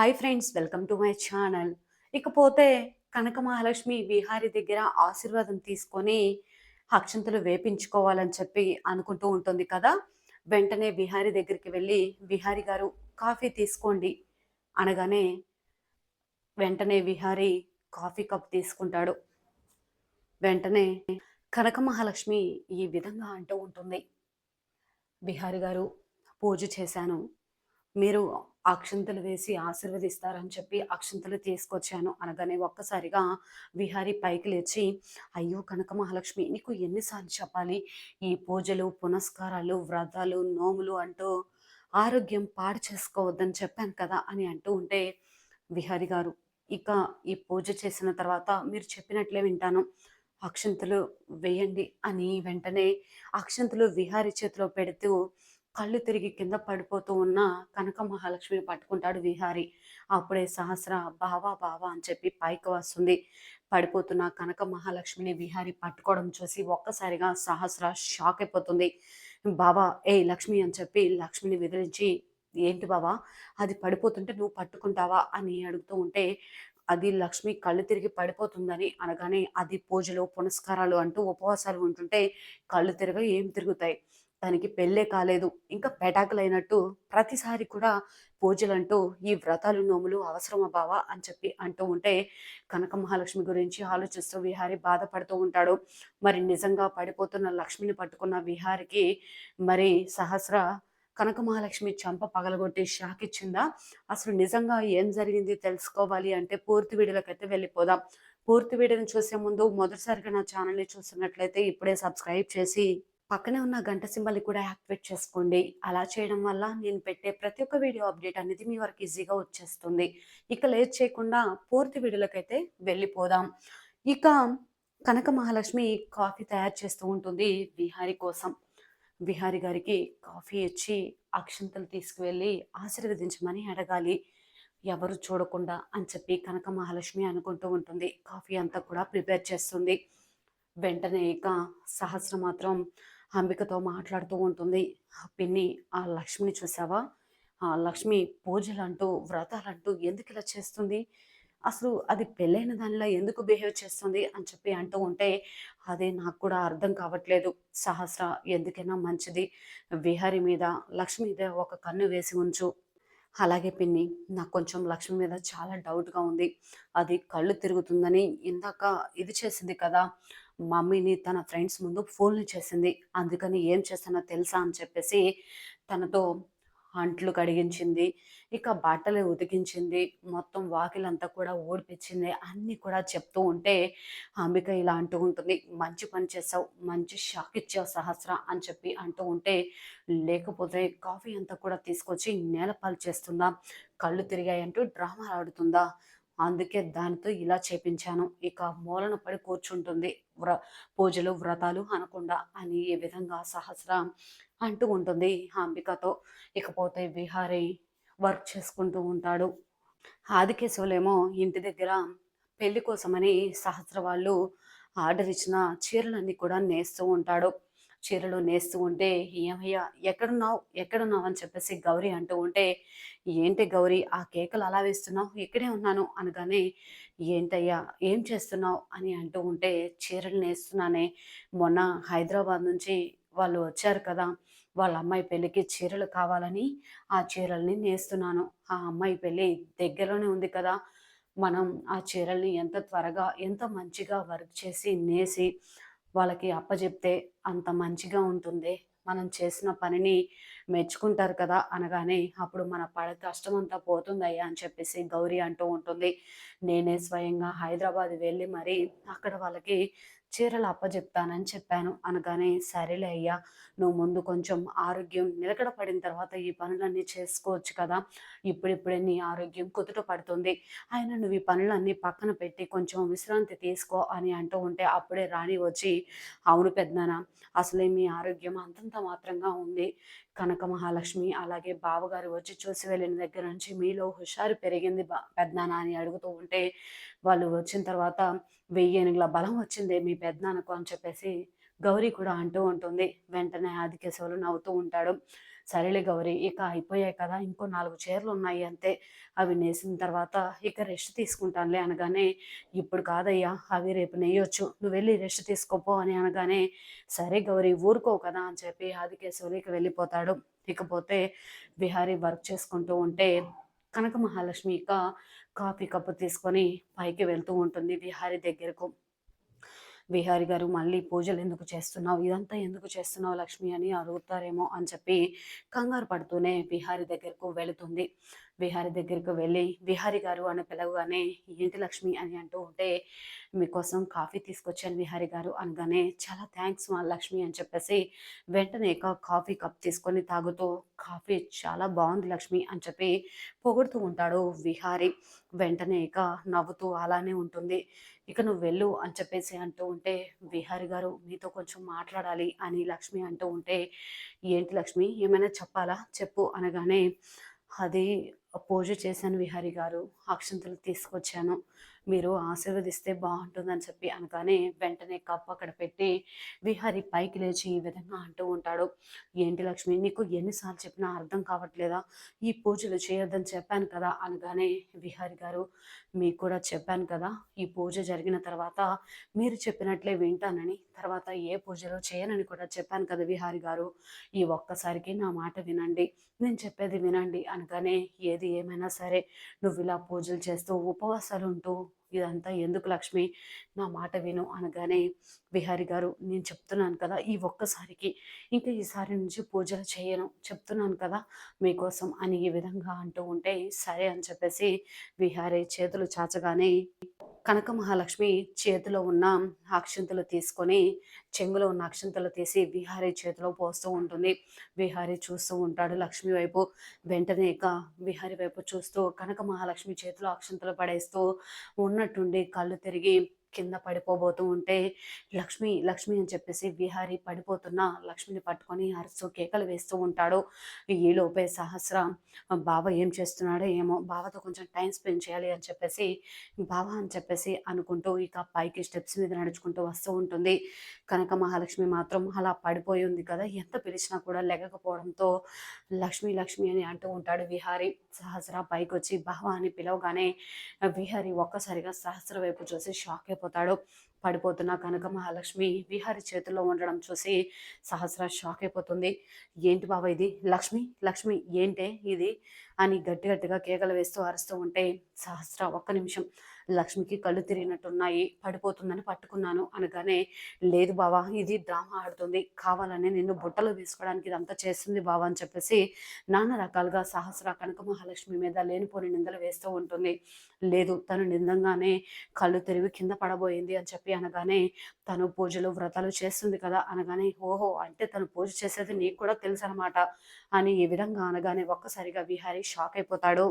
Hi friends welcome to my channel. ఇకపోతే కనక మహాలక్ష్మి విహారి దగ్గర ఆశీర్వాదం తీసుకొని అక్షంతలు వేపించుకోవాలని చెప్పి అనుకుంటూ ఉంటుంది కదా? వెంటనే విహారి దగ్గరికి వెళ్ళి విహారి గారు కాఫీ తీసుకోండి. అనగానే వెంటనే విహారి కాఫీ కప్ తీసుకుంటాడు. వెంటనే కనక మహాలక్ష్మి ఈ విధంగా అంటూ ఉంటుంది. విహారి గారు పూజ చేశాను. మీరు అక్షంతలు వేసి ఆశీర్వదిస్తారని చెప్పి అక్షంతలు తీసుకొచ్చాను అనగానే ఒక్కసారిగా విహారీ పైకి లేచి అయ్యో కనక మహాలక్ష్మి నీకు ఎన్నిసార్లు చెప్పాలి? ఈ పూజలు పునస్కారాలు వ్రతాలు నోములు అంటూ ఆరోగ్యం పాడు చేసుకోవద్దని చెప్పాను కదా అని అంటూ ఉంటే విహారి గారు ఇక ఈ పూజ చేసిన తర్వాత మీరు చెప్పినట్లే వింటాను. అక్షంతలు వేయండి అని వెంటనే అక్షంతలు విహారి చేతిలో పెడుతూ కళ్ళు తిరిగి కింద పడిపోతూ ఉన్న కనక మహాలక్ష్మిని పట్టుకుంటాడు విహారి. అప్పుడే సహస్ర బావా బావా అని చెప్పి పైకి వస్తుంది. పడిపోతున్న కనక మహాలక్ష్మిని విహారి పట్టుకోవడం చూసి ఒక్కసారిగా సహస్ర షాక్ అయిపోతుంది. బావా ఏ లక్ష్మి అని చెప్పి లక్ష్మిని విదిలించి ఏంటి బావా అది పడిపోతుంటే నువ్వు పట్టుకుంటావా? అని అడుగుతూ ఉంటే అది లక్ష్మి కళ్ళు తిరిగి పడిపోతుందని అనగానే అది పూజలు పునస్కారాలు అంటూ ఉపవాసాలు ఉంటుంటే కళ్ళు తిరగ ఏం తిరుగుతాయి? తనకి పెళ్ళే కాలేదు. ఇంకా పెటాకులైనట్టు ప్రతిసారి కూడా పూజలంటూ ఈ వ్రతాలు నోములు అవసరమా బావా అని చెప్పి అంటూ ఉంటే కనక మహాలక్ష్మి గురించి ఆలోచిస్తూ విహారి బాధపడుతూ ఉంటాడు. మరి నిజంగా పడిపోతున్న లక్ష్మిని పట్టుకున్న విహారికి మరి సహస్ర కనక మహాలక్ష్మి చంప పగలగొట్టి షాక్ ఇచ్చిందా? అసలు నిజంగా ఏం జరిగింది తెలుసుకోవాలి అంటే పూర్తి వీడియోలకైతే వెళ్ళిపోదాం. పూర్తి వీడియోని చూసే ముందు మొదటిసారిగా నా ఛానల్ని చూస్తున్నట్లయితే ఇప్పుడే సబ్స్క్రైబ్ చేసి పక్కనే ఉన్న గంట సింబల్ని కూడా యాక్టివేట్ చేసుకోండి. అలా చేయడం వల్ల నేను పెట్టే ప్రతి ఒక్క వీడియో అప్డేట్ అనేది మీ వరకు ఈజీగా వచ్చేస్తుంది. ఇక లేట్ చేయకుండా పూర్తి వీడియోలకైతే వెళ్ళిపోదాం. ఇక కనక మహాలక్ష్మి కాఫీ తయారు చేస్తూ ఉంటుంది విహారి కోసం. విహారి గారికి కాఫీ ఇచ్చి అక్షంతలు తీసుకువెళ్ళి ఆశీర్వదించమని అడగాలి. ఎవరు చూడకుండా అని చెప్పి కనక మహాలక్ష్మి అనుకుంటూ ఉంటుంది. కాఫీ అంతా కూడా ప్రిపేర్ చేస్తుంది. వెంటనే ఇక సహస్ర మాత్రం అంబికతో మాట్లాడుతూ ఉంటుంది. పిన్ని ఆ లక్ష్మిని చూసావా? ఆ లక్ష్మి పూజలంటూ వ్రతాలంటూ ఎందుకు ఇలా చేస్తుంది? అసలు అది పెళ్ళైన దానిలా ఎందుకు బిహేవ్ చేస్తుంది అని చెప్పి అంటూ ఉంటే అదే నాకు కూడా అర్థం కావట్లేదు. సహస్ర ఎందుకైనా మంచిది. విహారి మీద లక్ష్మి మీద ఒక కన్ను వేసి ఉంచు. అలాగే పిన్ని నాకు కొంచెం లక్ష్మి మీద చాలా డౌట్గా ఉంది. అది కళ్ళు తిరుగుతుందని ఇందాక ఇది చేసింది కదా మమ్మీని తన ఫ్రెండ్స్ ముందు ఫోన్లు చేసింది. అందుకని ఏం చేస్తానో తెలుసా అని చెప్పేసి తనతో అంట్లు కడిగించింది. ఇక బట్టలు ఉతికించింది. మొత్తం వాకిలంతా కూడా ఓడిపించింది అన్నీ కూడా చెప్తూ ఉంటే అంబిక ఇలా అంటూ ఉంటుంది. మంచి పని చేసావు మంచి షాక్ ఇచ్చావు సహస్ర అని చెప్పి అంటూ ఉంటే లేకపోతే కాఫీ అంతా కూడా తీసుకొచ్చి నేలపాలు చేస్తుందా? కళ్ళు తిరిగాయంటూ డ్రామా ఆడుతుందా? అందుకే దానితో ఇలా చేపించాను. ఇక మూలన పడి కూర్చుంటుంది వ్ర పూజలు వ్రతాలు అనకుండా అని ఏ విధంగా సహస్ర అంటూ ఉంటుంది అంబికతో. ఇకపోతే బిహారీ వర్క్ చేసుకుంటూ ఉంటాడు. ఆదికేశవులేమో ఇంటి దగ్గర పెళ్ళి కోసమని సహస్ర వాళ్ళు ఆర్డర్ ఇచ్చిన చీరలన్నీ కూడా నేస్తూ ఉంటాడు. చీరలు నేస్తూ ఉంటే ఏమయ్యా ఎక్కడున్నావు? ఎక్కడున్నావు? అని చెప్పేసి గౌరీ అంటూ ఉంటే ఏంటి గౌరీ ఆ కేకలు అలా వేస్తున్నావు? ఇక్కడే ఉన్నాను అనగానే ఏంటయ్యా ఏం చేస్తున్నావు? అని అంటూ ఉంటే చీరలు నేస్తున్నానే. మొన్న హైదరాబాద్ నుంచి వాళ్ళు వచ్చారు కదా వాళ్ళ అమ్మాయి పెళ్ళికి చీరలు కావాలని ఆ చీరల్ని నేస్తున్నాను. ఆ అమ్మాయి పెళ్ళి దగ్గరలోనే ఉంది కదా మనం ఆ చీరల్ని ఎంత త్వరగా ఎంత మంచిగా వర్క్ చేసి నేసి వాళ్ళకి అప్పచెప్తే అంత మంచిగా ఉంటుంది? మనం చేసిన పనిని మెచ్చుకుంటారు కదా అనగానే అప్పుడు మన పడ కష్టం అంతా పోతుందయ్యా అని చెప్పేసి గౌరీ అంటూ ఉంటుంది. నేనే స్వయంగా హైదరాబాద్ వెళ్ళి మరి అక్కడ వాళ్ళకి చీరలు అప్పచెప్తానని చెప్పాను. అనగానే సరేలే అయ్యా నువ్వు ముందు కొంచెం ఆరోగ్యం నిలకడ పడిన తర్వాత ఈ పనులన్నీ చేసుకోవచ్చు కదా. ఇప్పుడిప్పుడే నీ ఆరోగ్యం కుదుట పడుతుంది. ఆయన నువ్వు ఈ పనులన్నీ పక్కన పెట్టి కొంచెం విశ్రాంతి తీసుకో అని అంటూ ఉంటే అప్పుడే రాణి వచ్చి అవును పెద్దనా అసలే మీ ఆరోగ్యం అంతంత మాత్రంగా ఉంది. కనక మహాలక్ష్మి అలాగే బావగారు వచ్చి చూసి వెళ్ళిన దగ్గర నుంచి మీలో హుషారు పెరిగింది పెద్దనా అని అడుగుతూ ఉంటే వాళ్ళు వచ్చిన తర్వాత వెయ్యి ఎనుగుల బలం వచ్చింది మీ పెద్దనాన్నకు అని చెప్పేసి గౌరీ కూడా అంటూ ఉంటుంది. వెంటనే ఆదికేశవులు నవ్వుతూ ఉంటాడు. సరేలే గౌరీ ఇక అయిపోయాయి కదా ఇంకో నాలుగు చీరలు ఉన్నాయి అంతే. అవి నేసిన తర్వాత ఇక రెస్ట్ తీసుకుంటానులే అనగానే ఇప్పుడు కాదయ్యా అవి రేపు నెయ్యొచ్చు నువ్వు వెళ్ళి రెస్ట్ తీసుకోపో అని అనగానే సరే గౌరీ ఊరుకో కదా అని చెప్పి ఆదికేశవులు ఇక వెళ్ళిపోతాడు. ఇకపోతే బిహారీ వర్క్ చేసుకుంటూ ఉంటే కనక మహాలక్ష్మి ఇక కాఫీ కప్పు తీసుకొని పైకి వెళ్తూ ఉంటుంది విహారి దగ్గరకు. విహారి గారు మళ్ళీ పూజలు ఎందుకు చేస్తున్నావు? ఇదంతా ఎందుకు చేస్తున్నావు లక్ష్మి? అని అడుగుతారేమో అని చెప్పి కంగారు పడుతూనే బిహారి దగ్గరకు వెళుతుంది. విహారి దగ్గరికి వెళ్ళి విహారి గారు అని పిలవగానే ఏంటి లక్ష్మి అని అంటూ ఉంటే మీకోసం కాఫీ తీసుకొచ్చాను విహారి గారు అనగానే చాలా థ్యాంక్స్ మా లక్ష్మి అని చెప్పేసి వెంటనే కాఫీ కప్ తీసుకొని తాగుతూ కాఫీ చాలా బాగుంది లక్ష్మి అని చెప్పి పొగుడుతూ ఉంటాడు విహారి. వెంటనే ఇక నవ్వుతూ అలానే ఉంటుంది. ఇక నువ్వు వెళ్ళు అని చెప్పేసి అంటూ ఉంటే విహారి గారు మీతో కొంచెం మాట్లాడాలి అని లక్ష్మి అంటూ ఉంటే ఏంటి లక్ష్మి ఏమైనా చెప్పాలా? చెప్పు అనగానే అది పూజ చేశాను విహారి గారు అక్షంతలు తీసుకొచ్చాను. మీరు ఆశీర్వదిస్తే బాగుంటుందని చెప్పి అనగానే వెంటనే కప్పు అక్కడ పెట్టి విహారి పైకి లేచి ఈ విధంగా అంటూ ఉంటాడు. ఏంటి లక్ష్మి నీకు ఎన్నిసార్లు చెప్పినా అర్థం కావట్లేదా? ఈ పూజలు చేయొద్దని చెప్పాను కదా? అనగానే విహారి గారు మీకు కూడా చెప్పాను కదా ఈ పూజ జరిగిన తర్వాత మీరు చెప్పినట్లే వింటానని తర్వాత ఏ పూజలు చేయనని కూడా చెప్పాను కదా విహారి గారు. ఈ ఒక్కసారికి నా మాట వినండి. నేను చెప్పేది వినండి. అనగానే ఏది ఏమైనా సరే నువ్వు ఇలా పూజలు చేస్తూ ఉపవాసాలు ఉంటూ ఇదంతా ఎందుకు లక్ష్మి? నా మాట విను అనగానే విహారి గారు నేను చెప్తున్నాను కదా ఈ ఒక్కసారికి. ఇంకా ఈసారి నుంచి పూజలు చేయను చెప్తున్నాను కదా మీకోసం అని ఈ విధంగా అంటూ ఉంటే సరే అని చెప్పేసి విహారి చేతులు చాచగానే కనక మహాలక్ష్మి చేతిలో ఉన్న అక్షంతలు తీసుకొని చెంగులో ఉన్న అక్షంతలు తీసి విహారీ చేతిలో పోస్తూ ఉంటుంది. విహారీ చూస్తూ ఉంటాడు లక్ష్మి వైపు. వెంటనే ఇక విహారీ వైపు చూస్తూ కనక మహాలక్ష్మి చేతిలో అక్షంతలు పడేస్తూ ఉన్న ఉన్నట్టుండి కళ్ళు తిరిగి కింద పడిపోబోతూ ఉంటే లక్ష్మి లక్ష్మి అని చెప్పేసి విహారి పడిపోతున్న లక్ష్మిని పట్టుకొని అరుస్తూ కేకలు వేస్తూ ఉంటాడు. ఈలోపే సహస్ర బావ ఏం చేస్తున్నాడో ఏమో బావతో కొంచెం టైం స్పెండ్ చేయాలి అని చెప్పేసి బావ అని చెప్పేసి అనుకుంటూ ఇక పైకి స్టెప్స్ మీద నడుచుకుంటూ వస్తూ ఉంటుంది. కనక మహాలక్ష్మి మాత్రం అలా పడిపోయి ఉంది కదా ఎంత పిలిచినా కూడా లెగకపోవడంతో లక్ష్మి లక్ష్మి అని అంటూ ఉంటాడు విహారి. సహస్ర పైకి వచ్చి బావ అని పిలవగానే విహారి ఒక్కసారిగా సహస్ర వైపు చూసి షాక్ పడిపోతాడు పడిపోతున్న కనక మహాలక్ష్మి విహారి చేతుల్లో ఉండడం చూసి సహస్ర షాక్ అయిపోతుంది. ఏంటి బాబా ఇది? లక్ష్మి? లక్ష్మి ఏంటే ఇది? అని గట్టి గట్టిగా కేకలు వేస్తూ అరుస్తూ ఉంటే సహస్ర ఒక్క నిమిషం లక్ష్మికి కళ్ళు తిరిగినట్టున్నాయి పడిపోతుందని పట్టుకున్నాను అనగానే లేదు బావా ఇది డ్రామా ఆడుతుంది కావాలని నిన్ను బుట్టలో వేసుకోవడానికి ఇదంతా చేస్తుంది బావా అని చెప్పేసి నానా రకాలుగా సహస్ర కనక మహాలక్ష్మి మీద లేనిపోని నిందలు వేస్తూ ఉంటుంది. లేదు తను నిందంగానే కళ్ళు తిరిగి కింద పడబోయింది అని చెప్పి అనగానే తను పూజలు వ్రతాలు చేస్తుంది కదా అనగానే ఓహో అంటే తను పూజ చేసేది నీకు కూడా తెలుసు అనమాట అని ఈ విధంగా అనగానే ఒక్కసారిగా విహారీ షాక్ అయిపోతాడు.